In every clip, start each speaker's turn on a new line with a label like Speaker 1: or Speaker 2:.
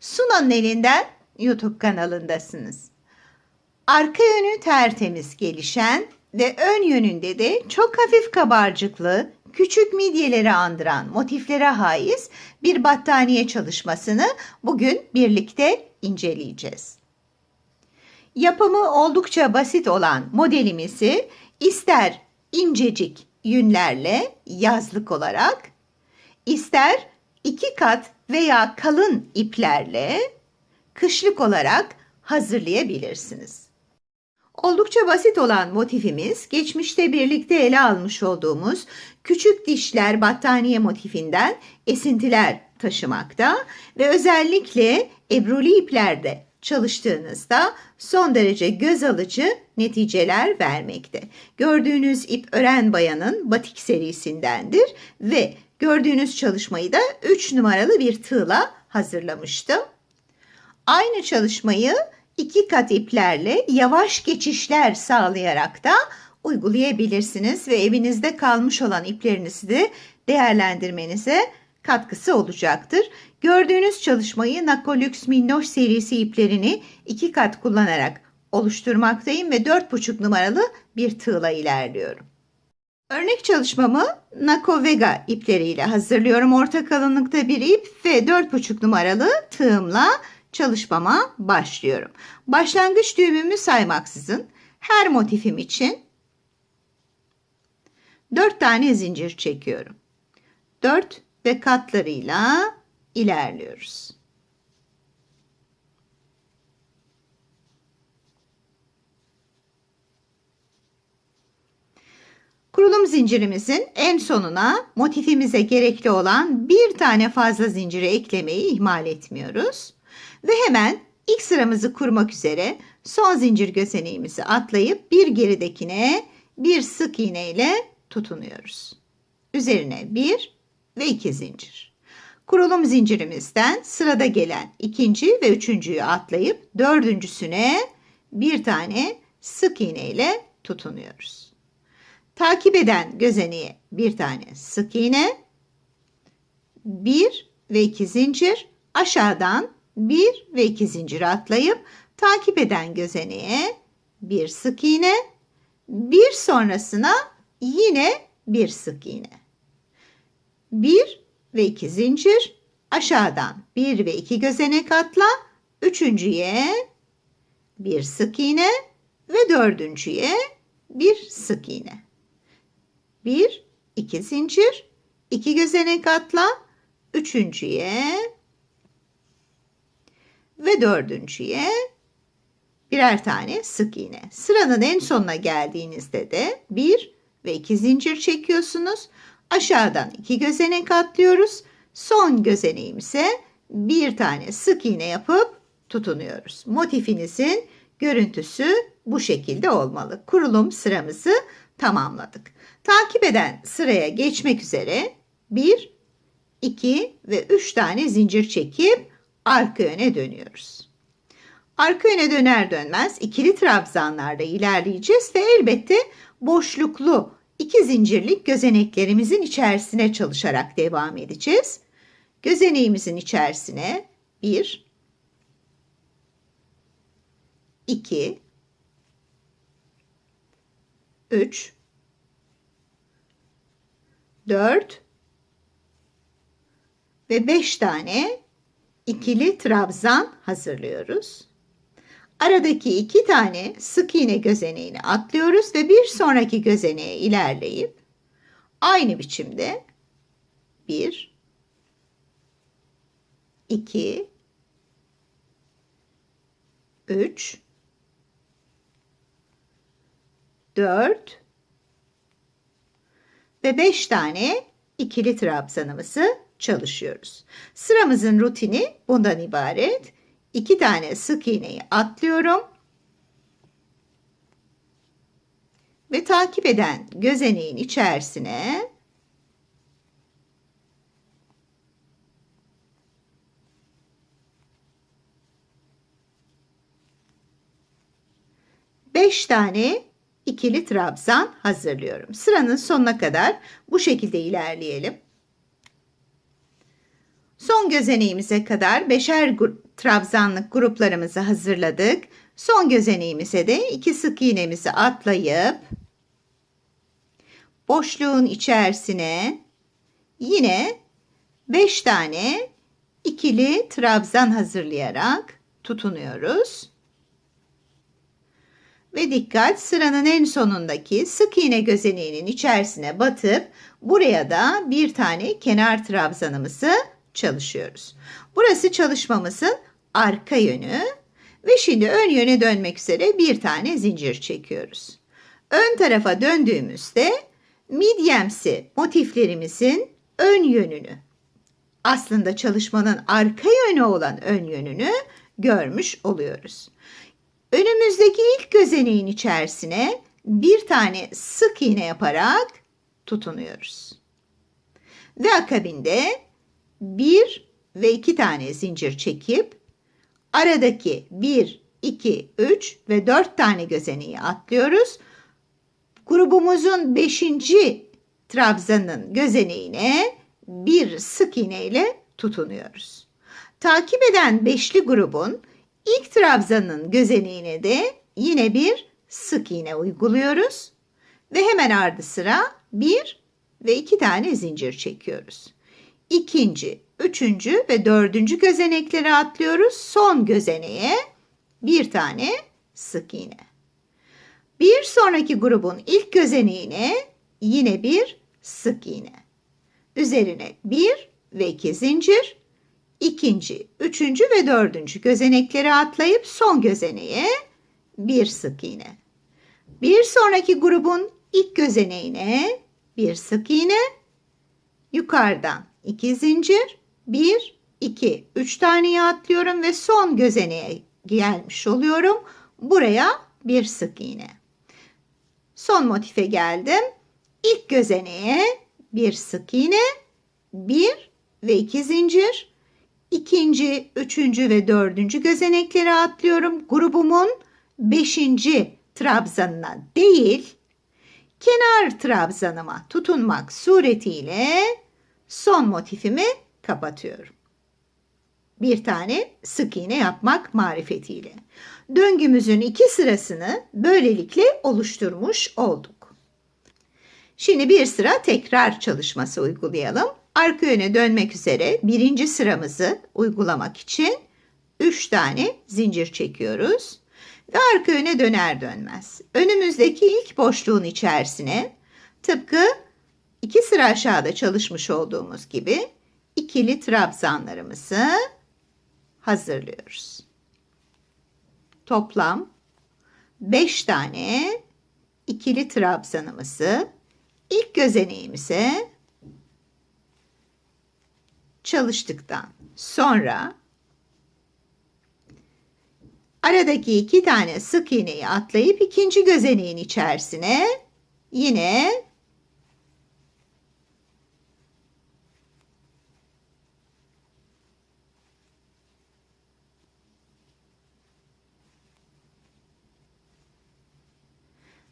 Speaker 1: Sunan'ın elinden YouTube kanalındasınız. Arka yönü tertemiz gelişen ve ön yönünde de çok hafif kabarcıklı, küçük midyeleri andıran motiflere haiz bir battaniye çalışmasını bugün birlikte inceleyeceğiz. Yapımı oldukça basit olan modelimizi ister incecik yünlerle yazlık olarak, ister iki kat veya kalın iplerle kışlık olarak hazırlayabilirsiniz. Oldukça basit olan motifimiz geçmişte birlikte ele almış olduğumuz küçük dişler battaniye motifinden esintiler taşımakta ve özellikle ebruli iplerde çalıştığınızda son derece göz alıcı neticeler vermekte. Gördüğünüz ip Ören Bayan'ın batik serisindendir ve gördüğünüz çalışmayı da 3 numaralı bir tığla hazırlamıştım. Aynı çalışmayı iki kat iplerle yavaş geçişler sağlayarak da uygulayabilirsiniz ve evinizde kalmış olan iplerinizi de değerlendirmenize katkısı olacaktır. Gördüğünüz çalışmayı Nakolux Minnoş serisi iplerini iki kat kullanarak oluşturmaktayım ve 4,5 numaralı bir tığla ilerliyorum. Örnek çalışmamı Nako Vega ipleriyle hazırlıyorum. Orta kalınlıkta bir ip ve 4,5 numaralı tığımla çalışmama başlıyorum. Başlangıç düğümümü saymaksızın her motifim için 4 tane zincir çekiyorum. 4 ve katlarıyla ilerliyoruz. Kurulum zincirimizin en sonuna motifimize gerekli olan bir tane fazla zinciri eklemeyi ihmal etmiyoruz. Ve hemen ilk sıramızı kurmak üzere son zincir gözeneğimizi atlayıp bir geridekine bir sık iğne ile tutunuyoruz. Üzerine bir ve iki zincir. Kurulum zincirimizden sırada gelen ikinci ve üçüncüyü atlayıp dördüncüsüne bir tane sık iğne ile tutunuyoruz. Takip eden gözeneğe bir tane sık iğne, bir ve iki zincir aşağıdan bir ve iki zincir atlayıp takip eden gözeneğe bir sık iğne, bir sonrasına yine bir sık iğne. Bir ve iki zincir aşağıdan bir ve iki gözenek atla, üçüncüye bir sık iğne ve dördüncüye bir sık iğne. Bir, iki zincir, iki gözenek atla, üçüncüye ve dördüncüye birer tane sık iğne. Sıranın en sonuna geldiğinizde de bir ve iki zincir çekiyorsunuz. Aşağıdan iki gözenek atlıyoruz. Son gözeneğimize bir tane sık iğne yapıp tutunuyoruz. Motifinizin görüntüsü bu şekilde olmalı. Kurulum sıramızı tamamladık. Takip eden sıraya geçmek üzere 1, 2 ve 3 tane zincir çekip arka yöne dönüyoruz. Arka yöne döner dönmez ikili trabzanlarda ilerleyeceğiz ve elbette boşluklu iki zincirlik gözeneklerimizin içerisine çalışarak devam edeceğiz. Gözeneğimizin içerisine 1 2 3 4 ve 5 tane ikili trabzan hazırlıyoruz. Aradaki iki tane sık iğne gözeneğini atlıyoruz ve bir sonraki gözeneğe ilerleyip aynı biçimde 1 2 3 4 ve 5 tane ikili trabzanımızı çalışıyoruz. Sıramızın rutini bundan ibaret. 2 tane sık iğneyi atlıyorum. Ve takip eden gözeneğin içerisine beş tane ikili trabzan hazırlıyorum. Sıranın sonuna kadar bu şekilde ilerleyelim. Son gözeneğimize kadar beşer trabzanlık gruplarımızı hazırladık. Son gözeneğimize de iki sık iğnemizi atlayıp boşluğun içerisine yine 5 tane ikili trabzan hazırlayarak tutunuyoruz. Ve dikkat sıranın en sonundaki sık iğne gözeneğinin içerisine batıp buraya da bir tane kenar trabzanımızı çalışıyoruz. Burası çalışmamızın arka yönü ve şimdi ön yöne dönmek üzere bir tane zincir çekiyoruz. Ön tarafa döndüğümüzde midyemsi motiflerimizin ön yönünü aslında çalışmanın arka yönü olan ön yönünü görmüş oluyoruz. Önümüzdeki ilk gözeneğin içerisine bir tane sık iğne yaparak tutunuyoruz. Ve akabinde bir ve iki tane zincir çekip aradaki bir, iki, üç ve dört tane gözeneği atlıyoruz. Grubumuzun beşinci trabzanın gözeneğine bir sık iğne ile tutunuyoruz. Takip eden beşli grubun ilk trabzanın gözeneğine de yine bir sık iğne uyguluyoruz. Ve hemen ardı sıra bir ve iki tane zincir çekiyoruz. İkinci, üçüncü ve dördüncü gözenekleri atlıyoruz. Son gözeneğe bir tane sık iğne. Bir sonraki grubun ilk gözeneğine yine bir sık iğne. Üzerine bir ve iki zincir, ikinci, üçüncü ve dördüncü gözenekleri atlayıp son gözeneğe bir sık iğne. Bir sonraki grubun ilk gözeneğine bir sık iğne, yukarıdan iki zincir, bir, iki, üç taneyi atlıyorum ve son gözeneğe gelmiş oluyorum. Buraya bir sık iğne. Son motife geldim. İlk gözeneğe bir sık iğne, bir ve iki zincir, ikinci, üçüncü ve dördüncü gözenekleri atlıyorum. Grubumun beşinci trabzanına değil, kenar trabzanıma tutunmak suretiyle son motifimi kapatıyorum. Bir tane sık iğne yapmak marifetiyle. Döngümüzün iki sırasını böylelikle oluşturmuş olduk. Şimdi bir sıra tekrar çalışması uygulayalım. Arka yöne dönmek üzere birinci sıramızı uygulamak için 3 tane zincir çekiyoruz. Ve arka yöne döner dönmez. Önümüzdeki ilk boşluğun içerisine tıpkı iki sıra aşağıda çalışmış olduğumuz gibi ikili trabzanlarımızı hazırlıyoruz. Toplam 5 tane ikili trabzanımızı ilk gözeneğimize çalıştıktan sonra aradaki iki tane sık iğneyi atlayıp ikinci gözeneğin içerisine yine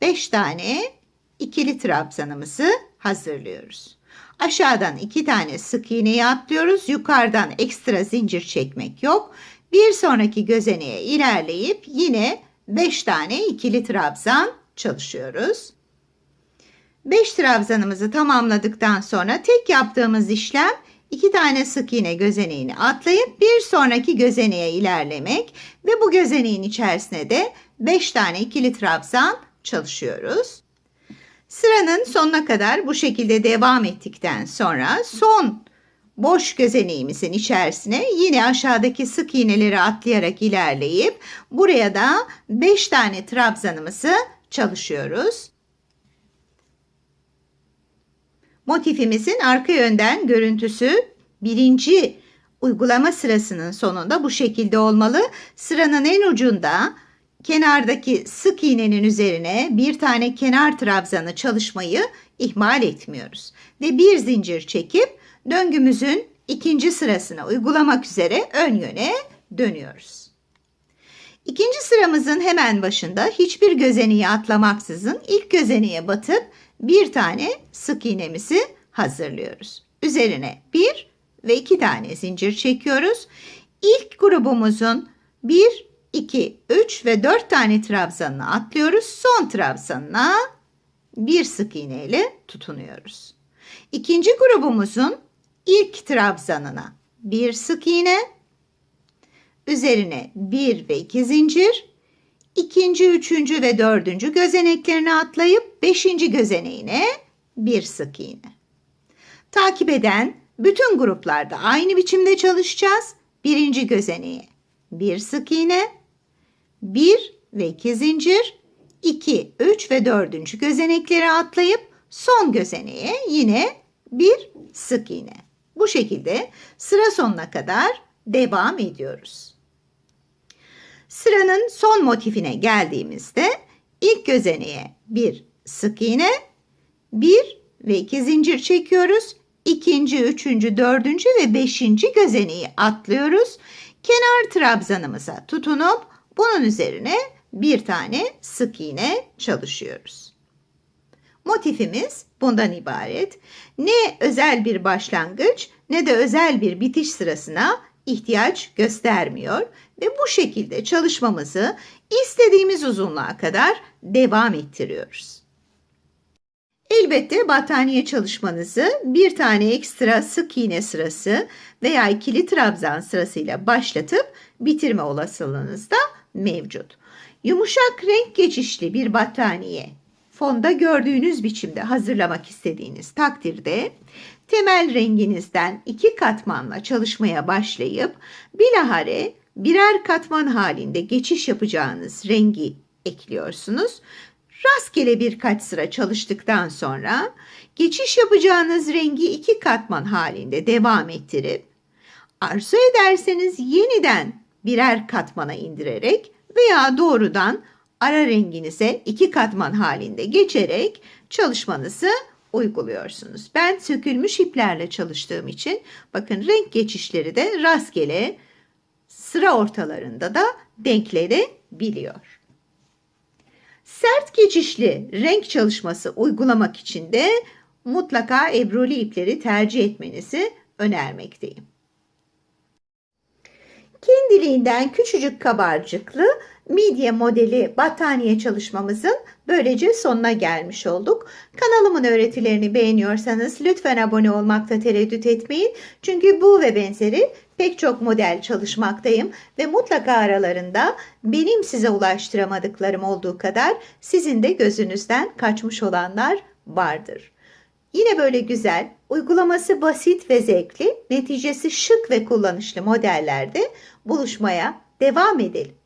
Speaker 1: beş tane ikili trabzanımızı hazırlıyoruz. Aşağıdan iki tane sık iğneyi atlıyoruz. Yukarıdan ekstra zincir çekmek yok. Bir sonraki gözeneğe ilerleyip yine 5 tane ikili trabzan çalışıyoruz. 5 trabzanımızı tamamladıktan sonra tek yaptığımız işlem iki tane sık iğne gözeneğini atlayıp bir sonraki gözeneğe ilerlemek ve bu gözeneğin içerisine de 5 tane ikili trabzan çalışıyoruz. Sıranın sonuna kadar bu şekilde devam ettikten sonra son boş gözeneğimizin içerisine yine aşağıdaki sık iğneleri atlayarak ilerleyip buraya da 5 tane trabzanımızı çalışıyoruz. Motifimizin arka yönden görüntüsü birinci uygulama sırasının sonunda bu şekilde olmalı. Sıranın en ucunda kenardaki sık iğnenin üzerine bir tane kenar trabzanı çalışmayı ihmal etmiyoruz. Ve bir zincir çekip döngümüzün ikinci sırasına uygulamak üzere ön yöne dönüyoruz. İkinci sıramızın hemen başında hiçbir gözeneği atlamaksızın ilk gözeneğe batıp bir tane sık iğnemizi hazırlıyoruz. Üzerine bir ve 2 tane zincir çekiyoruz. İlk grubumuzun 1, 2, 3 ve 4 tane trabzanını atlıyoruz. Son trabzanına bir sık iğne ile tutunuyoruz. İkinci grubumuzun ilk trabzanına bir sık iğne, üzerine bir ve iki zincir, ikinci, üçüncü ve dördüncü gözeneklerini atlayıp beşinci gözeneğine bir sık iğne. Takip eden bütün gruplarda aynı biçimde çalışacağız. Birinci gözeneğe bir sık iğne, bir ve iki zincir, 2, 3 ve 4. gözenekleri atlayıp son gözeneğe yine bir sık iğne. Bu şekilde sıra sonuna kadar devam ediyoruz. Sıranın son motifine geldiğimizde ilk gözeneğe bir sık iğne, bir ve iki zincir çekiyoruz. İkinci, üçüncü, dördüncü ve beşinci gözeneği atlıyoruz. Kenar trabzanımıza tutunup bunun üzerine bir tane sık iğne çalışıyoruz. Motifimiz bundan ibaret. Ne özel bir başlangıç ne de özel bir bitiş sırasına ihtiyaç göstermiyor ve bu şekilde çalışmamızı istediğimiz uzunluğa kadar devam ettiriyoruz. Elbette battaniye çalışmanızı bir tane ekstra sık iğne sırası veya ikili trabzan sırasıyla başlatıp bitirme olasılığınız da mevcut. Yumuşak renk geçişli bir battaniye fonda gördüğünüz biçimde hazırlamak istediğiniz takdirde temel renginizden iki katmanla çalışmaya başlayıp bilahare birer katman halinde geçiş yapacağınız rengi ekliyorsunuz. Rastgele birkaç sıra çalıştıktan sonra geçiş yapacağınız rengi iki katman halinde devam ettirip arzu ederseniz yeniden birer katmana indirerek veya doğrudan ara renginize iki katman halinde geçerek çalışmanızı uyguluyorsunuz. Ben sökülmüş iplerle çalıştığım için bakın renk geçişleri de rastgele sıra ortalarında da denklenebiliyor. Sert geçişli renk çalışması uygulamak için de mutlaka ebruli ipleri tercih etmenizi önermekteyim. Kendiliğinden küçücük kabarcıklı midye modeli battaniye çalışmamızın böylece sonuna gelmiş olduk. Kanalımın öğretilerini beğeniyorsanız lütfen abone olmakta tereddüt etmeyin. Çünkü bu ve benzeri pek çok model çalışmaktayım ve mutlaka aralarında benim size ulaştıramadıklarım olduğu kadar sizin de gözünüzden kaçmış olanlar vardır. Yine böyle güzel, uygulaması basit ve zevkli, neticesi şık ve kullanışlı modellerde buluşmaya devam edelim.